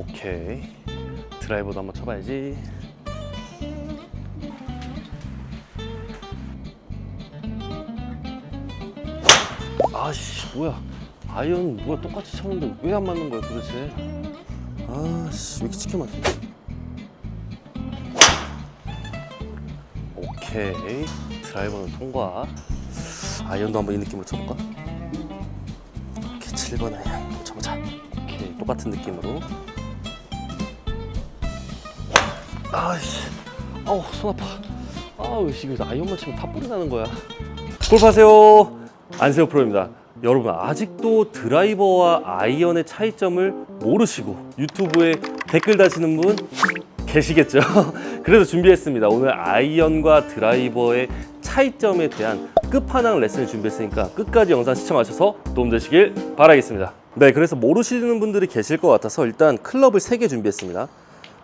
오케이. 드라이버도 한번 쳐봐야지. 아씨 뭐야. 아이언 누가 똑같이 쳤는데 왜 안 맞는 거야 도대체? 아씨 왜 이렇게 치켜 맞지? 오케이. 드라이버는 통과. 아이언도 한번 이 느낌으로 쳐볼까? 이렇게 7번 아이언 쳐보자. 오케이 똑같은 느낌으로 아이씨. 아우 손 아파. 아우 이거 아이언만 치면 탑볼이 나는 거야. 골프하세요. 안세호 프로입니다. 여러분 아직도 드라이버와 아이언의 차이점을 모르시고 유튜브에 댓글 다시는 분 계시겠죠? 그래서 준비했습니다. 오늘 아이언과 드라이버의 차이점에 대한 끝판왕 레슨을 준비했으니까 끝까지 영상 시청하셔서 도움되시길 바라겠습니다. 네 그래서 모르시는 분들이 계실 것 같아서 일단 클럽을 3개 준비했습니다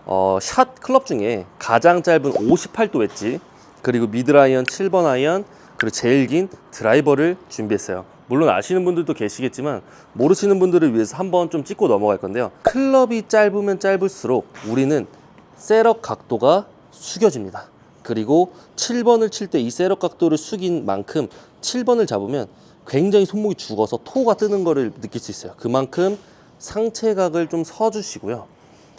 어, 샷 클럽 중에 가장 짧은 58도 웨지 그리고 미드라이언 7번 아이언 그리고 제일 긴 드라이버를 준비했어요. 물론 아시는 분들도 계시겠지만 모르시는 분들을 위해서 한번 좀 찍고 넘어갈 건데요. 클럽이 짧으면 짧을수록 우리는 셋업 각도가 숙여집니다. 그리고 7번을 칠 때 이 셋업 각도를 숙인 만큼 7번을 잡으면 굉장히 손목이 죽어서 토가 뜨는 거를 느낄 수 있어요. 그만큼 상체각을 좀 서주시고요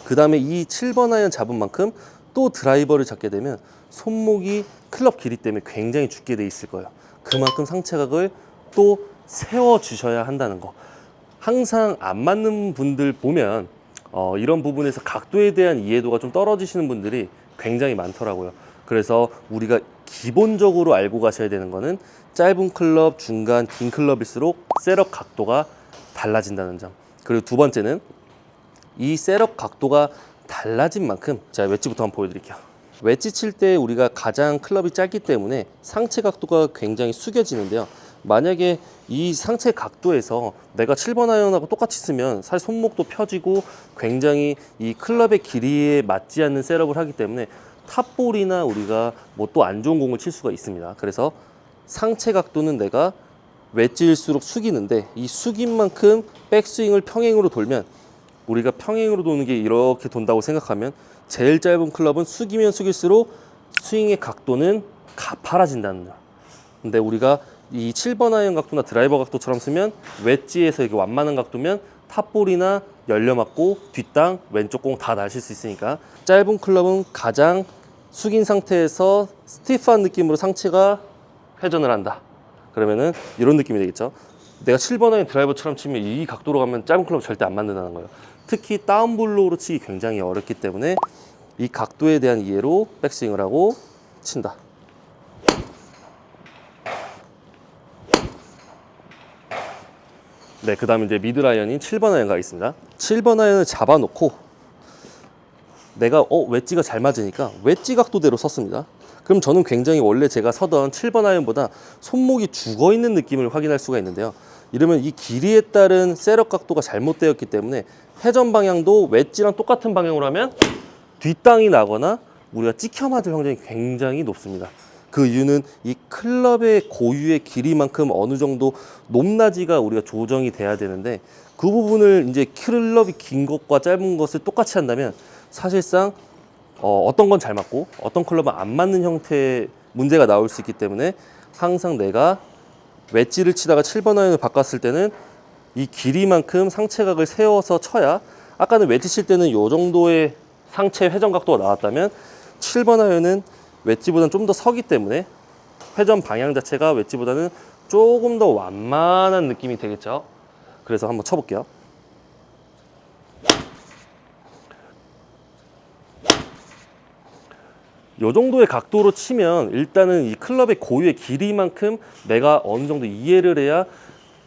그 다음에 이 7번 아이언 잡은 만큼 또 드라이버를 잡게 되면 손목이 클럽 길이 때문에 굉장히 죽게 돼 있을 거예요. 그만큼 상체각을 또 세워 주셔야 한다는 거. 항상 안 맞는 분들 보면 어, 이런 부분에서 각도에 대한 이해도가 좀 떨어지시는 분들이 굉장히 많더라고요. 그래서 우리가 기본적으로 알고 가셔야 되는 거는 짧은 클럽, 중간, 긴 클럽일수록 셋업 각도가 달라진다는 점. 그리고 두 번째는 이 셋업 각도가 달라진 만큼 제가 웨지부터 한번 보여드릴게요. 웨지 칠 때 우리가 가장 클럽이 짧기 때문에 상체 각도가 굉장히 숙여지는데요. 만약에 이 상체 각도에서 내가 7번 아이언하고 똑같이 쓰면 사실 손목도 펴지고 굉장히 이 클럽의 길이에 맞지 않는 셋업을 하기 때문에 탑볼이나 우리가 뭐 또 안 좋은 공을 칠 수가 있습니다. 그래서 상체 각도는 내가 웨지일수록 숙이는데 이 숙인 만큼 백스윙을 평행으로 돌면 우리가 평행으로 도는 게 이렇게 돈다고 생각하면 제일 짧은 클럽은 숙이면 숙일수록 스윙의 각도는 가파라진다는 거야. 근데 우리가 이 7번 아이언 각도나 드라이버 각도처럼 쓰면 웨지에서 이게 완만한 각도면 탑볼이나 열려 맞고 뒷땅 왼쪽 공다 나실 수 있으니까 짧은 클럽은 가장 숙인 상태에서 스티프한 느낌으로 상체가 회전을 한다. 그러면은 이런 느낌이 되겠죠. 내가 7번 아이언 드라이버처럼 치면 이 각도로 가면 짧은 클럽 절대 안 맞는다는 거예요. 특히 다운블로우로 치기 굉장히 어렵기 때문에 이 각도에 대한 이해로 백스윙을 하고 친다. 네, 그 다음에 이제 미드 라이언인 7번 아이언 가겠습니다. 7번 아이언을 잡아놓고 내가 어 웨지가 잘 맞으니까 웨지 각도대로 섰습니다. 그럼 저는 굉장히 원래 제가 서던 7번 아이언보다 손목이 죽어 있는 느낌을 확인할 수가 있는데요. 이러면 이 길이에 따른 셋업 각도가 잘못되었기 때문에 회전 방향도 웨지랑 똑같은 방향으로 하면 뒷땅이 나거나 우리가 찍혀 맞을 확률이 굉장히 높습니다. 그 이유는 이 클럽의 고유의 길이만큼 어느 정도 높낮이가 우리가 조정이 돼야 되는데 그 부분을 이제 클럽이 긴 것과 짧은 것을 똑같이 한다면 사실상 어, 어떤 건 잘 맞고 어떤 클럽은 안 맞는 형태의 문제가 나올 수 있기 때문에 항상 내가 웨지를 치다가 7번 아이언을 바꿨을 때는 이 길이만큼 상체각을 세워서 쳐야 아까는 웨지 칠 때는 이 정도의 상체 회전 각도가 나왔다면 7번 아이언은 웨지보다는 좀 더 서기 때문에 회전 방향 자체가 웨지보다는 조금 더 완만한 느낌이 되겠죠. 그래서 한번 쳐볼게요. 요 정도의 각도로 치면 일단은 이 클럽의 고유의 길이만큼 내가 어느 정도 이해를 해야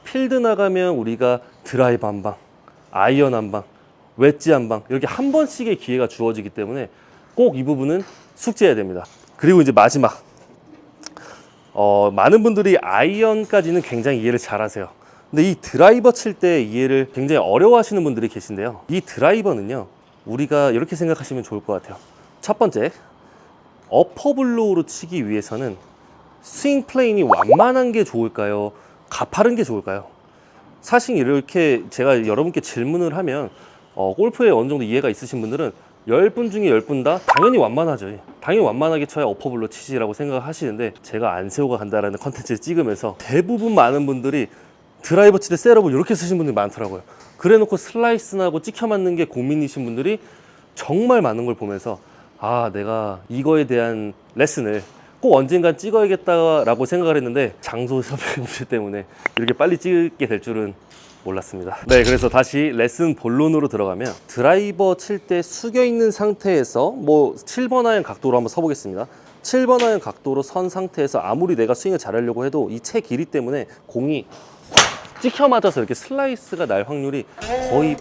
필드 나가면 우리가 드라이브 한 방, 아이언 한 방, 웨지 한 방, 이렇게 한 번씩의 기회가 주어지기 때문에 꼭 이 부분은 숙지해야 됩니다. 그리고 이제 마지막. 어, 많은 분들이 아이언까지는 굉장히 이해를 잘 하세요. 근데 이 드라이버 칠 때 이해를 굉장히 어려워 하시는 분들이 계신데요. 이 드라이버는요, 우리가 이렇게 생각하시면 좋을 것 같아요. 첫 번째, 어퍼블로우로 치기 위해서는 스윙 플레인이 완만한 게 좋을까요? 가파른 게 좋을까요? 사실 이렇게 제가 여러분께 질문을 하면 어, 골프에 어느 정도 이해가 있으신 분들은 10분 중에 10분 다 당연히 완만하죠. 당연히 완만하게 쳐야 어퍼블로 치시라고 생각을 하시는데 제가 안세호가 간다라는 컨텐츠를 찍으면서 대부분 많은 분들이 드라이버 칠때 셋업을 이렇게 쓰신 분들이 많더라고요. 그래 놓고 슬라이스 나고 찍혀 맞는 게 고민이신 분들이 정말 많은 걸 보면서 아, 내가 이거에 대한 레슨을 꼭 언젠간 찍어야겠다라고 생각을 했는데 장소 섭외 문제 때문에 이렇게 빨리 찍게 될 줄은 몰랐습니다. 네, 그래서 다시 레슨 본론으로 들어가면 드라이버 칠 때 숙여 있는 상태에서 뭐 7번 아이언 각도로 한번 서보겠습니다. 7번 아이언 각도로 선 상태에서 아무리 내가 스윙을 잘하려고 해도 이 채 길이 때문에 공이 찍혀 맞아서 이렇게 슬라이스가 날 확률이 거의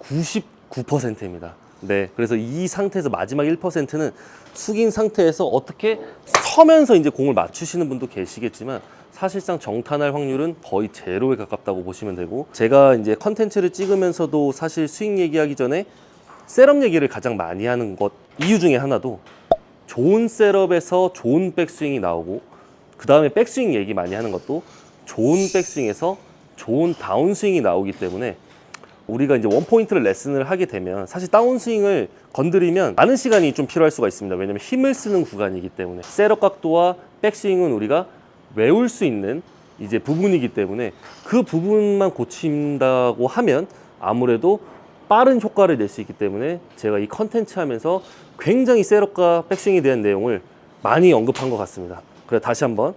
99%입니다. 네, 그래서 이 상태에서 마지막 1%는 숙인 상태에서 어떻게 서면서 이제 공을 맞추시는 분도 계시겠지만 사실상 정탄할 확률은 거의 제로에 가깝다고 보시면 되고 제가 이제 컨텐츠를 찍으면서도 사실 스윙 얘기하기 전에 셋업 얘기를 가장 많이 하는 것 이유 중에 하나도 좋은 셋업에서 좋은 백스윙이 나오고 그 다음에 백스윙 얘기 많이 하는 것도 좋은 백스윙에서 좋은 다운스윙이 나오기 때문에 우리가 이제 원 포인트 를 레슨을 하게 되면 사실 다운스윙을 건드리면 많은 시간이 좀 필요할 수가 있습니다. 왜냐면 힘을 쓰는 구간이기 때문에 셋업 각도와 백스윙은 우리가 외울 수 있는 이제 부분이기 때문에 그 부분만 고친다고 하면 아무래도 빠른 효과를 낼 수 있기 때문에 제가 이 컨텐츠 하면서 굉장히 셋업과 백스윙에 대한 내용을 많이 언급한 것 같습니다. 그래 다시 한번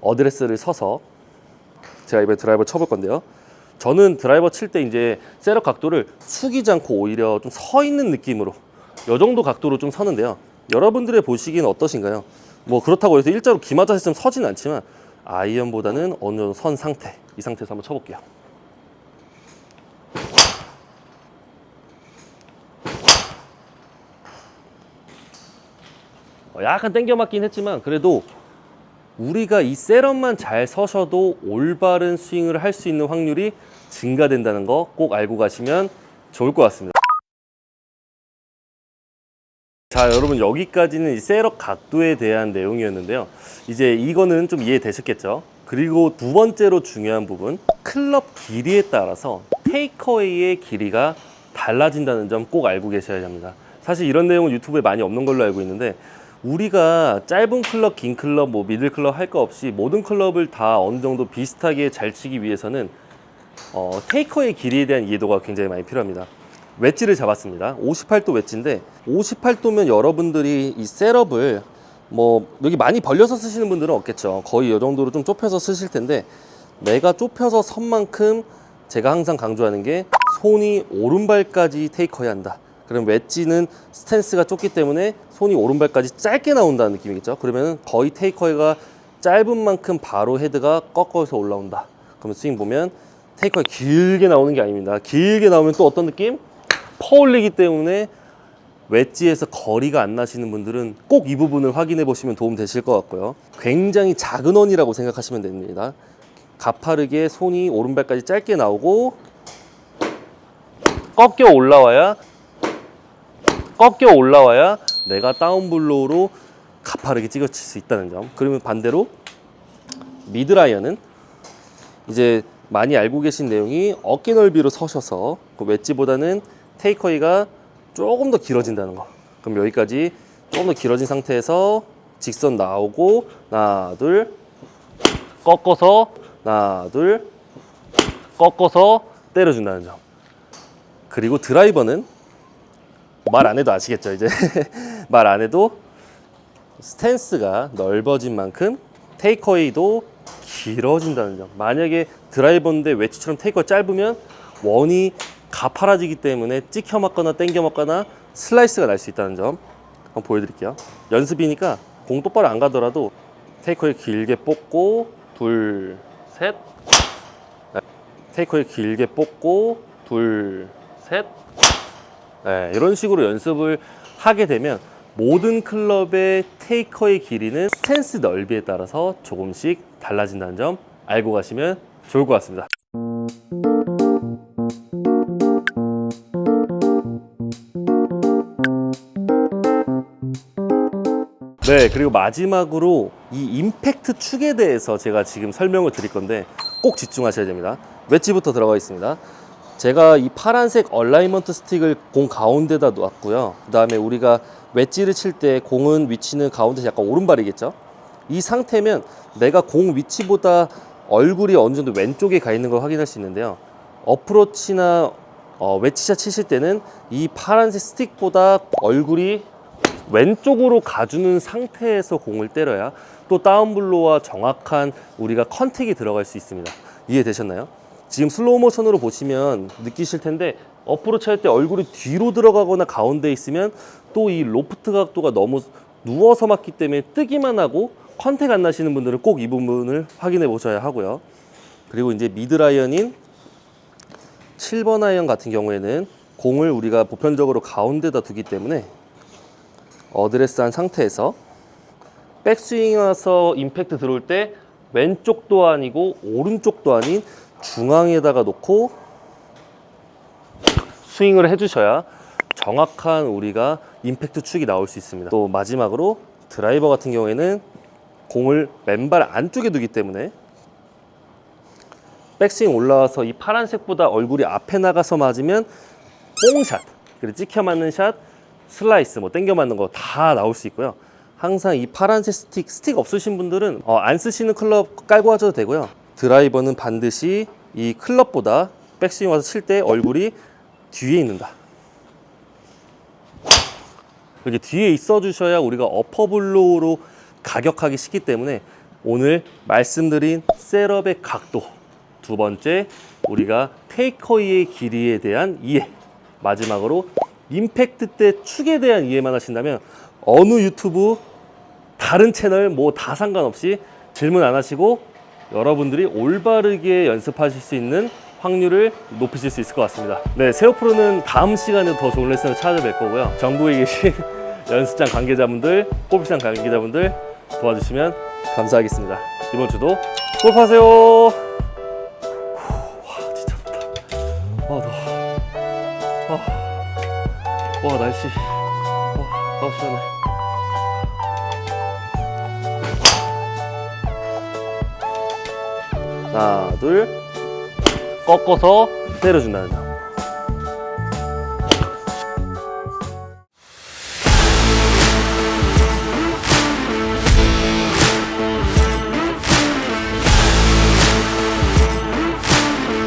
어드레스를 서서 제가 이번에 드라이버 쳐볼 건데요. 저는 드라이버 칠 때 이제 셋업 각도를 숙이지 않고 오히려 좀 서 있는 느낌으로 이 정도 각도로 좀 서는데요. 여러분들의 보시기는 어떠신가요? 뭐 그렇다고 해서 일자로 기마자세처럼 서지는 않지만 아이언보다는 어느 정도 선 상태 이 상태에서 한번 쳐볼게요. 어, 약간 땡겨 맞긴 했지만 그래도 우리가 이 셋업만 잘 서셔도 올바른 스윙을 할 수 있는 확률이 증가된다는 거 꼭 알고 가시면 좋을 것 같습니다. 자, 여러분 여기까지는 이 셋업 각도에 대한 내용이었는데요. 이제 이거는 좀 이해되셨겠죠? 그리고 두 번째로 중요한 부분, 클럽 길이에 따라서 테이크어웨이의 길이가 달라진다는 점 꼭 알고 계셔야 합니다. 사실 이런 내용은 유튜브에 많이 없는 걸로 알고 있는데 우리가 짧은 클럽, 긴 클럽, 뭐 미들 클럽 할 거 없이 모든 클럽을 다 어느 정도 비슷하게 잘 치기 위해서는 어, 테이커의 길이에 대한 이해도가 굉장히 많이 필요합니다. 웨지를 잡았습니다. 58도 웨지인데 58도면 여러분들이 이 셋업을 뭐 여기 많이 벌려서 쓰시는 분들은 없겠죠. 거의 이 정도로 좀 좁혀서 쓰실 텐데 내가 좁혀서 선 만큼 제가 항상 강조하는 게 손이 오른발까지 테이커해야 한다. 그럼 웨지는 스탠스가 좁기 때문에 손이 오른발까지 짧게 나온다는 느낌이겠죠. 그러면 거의 테이커가 짧은 만큼 바로 헤드가 꺾어서 올라온다. 그러면 스윙 보면 테이커가 길게 나오는 게 아닙니다. 길게 나오면 또 어떤 느낌? 퍼올리기 때문에 웨지에서 거리가 안 나시는 분들은 꼭 이 부분을 확인해 보시면 도움 되실 것 같고요. 굉장히 작은 원이라고 생각하시면 됩니다. 가파르게 손이 오른발까지 짧게 나오고 꺾여 올라와야 꺾여 올라와야 내가 다운블로우로 가파르게 찍어칠 수 있다는 점. 그러면 반대로 미드라이언은 이제 많이 알고 계신 내용이 어깨 넓이로 서셔서 그 웨지보다는 테이커이가 조금 더 길어진다는 거. 그럼 여기까지 조금 더 길어진 상태에서 직선 나오고 하나 둘 꺾어서 하나 둘 꺾어서 때려준다는 점. 그리고 드라이버는 말 안 해도 아시겠죠 이제 말 안 해도 스탠스가 넓어진 만큼 테이크어웨이도 길어진다는 점. 만약에 드라이버인데 웨지처럼 테이크어 짧으면 원이 가파라지기 때문에 찍혀 맞거나 당겨 맞거나 슬라이스가 날 수 있다는 점 한번 보여드릴게요. 연습이니까 공 똑바로 안 가더라도 테이크어웨이 길게 뽑고 둘 셋. 테이크어웨이 길게 뽑고 둘 셋. 네, 이런 식으로 연습을 하게 되면 모든 클럽의 테이커의 길이는 스탠스 넓이에 따라서 조금씩 달라진다는 점 알고 가시면 좋을 것 같습니다. 네, 그리고 마지막으로 이 임팩트 축에 대해서 제가 지금 설명을 드릴 건데 꼭 집중하셔야 됩니다. 웨지부터 들어가 있습니다. 제가 이 파란색 얼라이먼트 스틱을 공 가운데다 놓았고요. 그 다음에 우리가 웨지를 칠 때 공은 위치는 가운데 약간 오른발이겠죠. 이 상태면 내가 공 위치보다 얼굴이 어느 정도 왼쪽에 가 있는 걸 확인할 수 있는데요. 어프로치나 어, 웨지샷 치실 때는 이 파란색 스틱보다 얼굴이 왼쪽으로 가주는 상태에서 공을 때려야 또 다운블로와 정확한 우리가 컨택이 들어갈 수 있습니다. 이해되셨나요? 지금 슬로우 모션으로 보시면 느끼실 텐데 어프로치 할때 얼굴이 뒤로 들어가거나 가운데 있으면 또 이 로프트 각도가 너무 누워서 맞기 때문에 뜨기만 하고 컨택 안 나시는 분들은 꼭 이 부분을 확인해 보셔야 하고요. 그리고 이제 미드라이언인 7번 아이언 같은 경우에는 공을 우리가 보편적으로 가운데다 두기 때문에 어드레스한 상태에서 백스윙 와서 임팩트 들어올 때 왼쪽도 아니고 오른쪽도 아닌 중앙에다가 놓고 스윙을 해주셔야 정확한 우리가 임팩트 축이 나올 수 있습니다. 또 마지막으로 드라이버 같은 경우에는 공을 맨발 안쪽에 두기 때문에 백스윙 올라와서 이 파란색보다 얼굴이 앞에 나가서 맞으면 뽕샷, 그리고 찍혀 맞는 샷, 슬라이스, 뭐 땡겨 맞는 거 다 나올 수 있고요. 항상 이 파란색 스틱, 스틱 없으신 분들은 어, 안 쓰시는 클럽 깔고 하셔도 되고요. 드라이버는 반드시 이 클럽보다 백스윙 와서 칠 때 얼굴이 뒤에 있는다. 이렇게 뒤에 있어 주셔야 우리가 어퍼블로우로 가격하기 쉽기 때문에 오늘 말씀드린 셋업의 각도 두 번째 우리가 테이커의 길이에 대한 이해 마지막으로 임팩트 때 축에 대한 이해만 하신다면 어느 유튜브 다른 채널 뭐 다 상관없이 질문 안 하시고 여러분들이 올바르게 연습하실 수 있는 확률을 높이실 수 있을 것 같습니다. 네, 세오 프로는 다음 시간에 더 좋은 레슨을 찾아뵐 거고요. 전국에 계신 연습장 관계자분들, 골프장 관계자분들 도와주시면 감사하겠습니다. 이번 주도 골프하세요. 후, 와, 진짜 덥다. 와, 더워. 와, 와 날씨. 와, 너무 시원해. 하나, 둘. 꺾어서 때려준다는 점.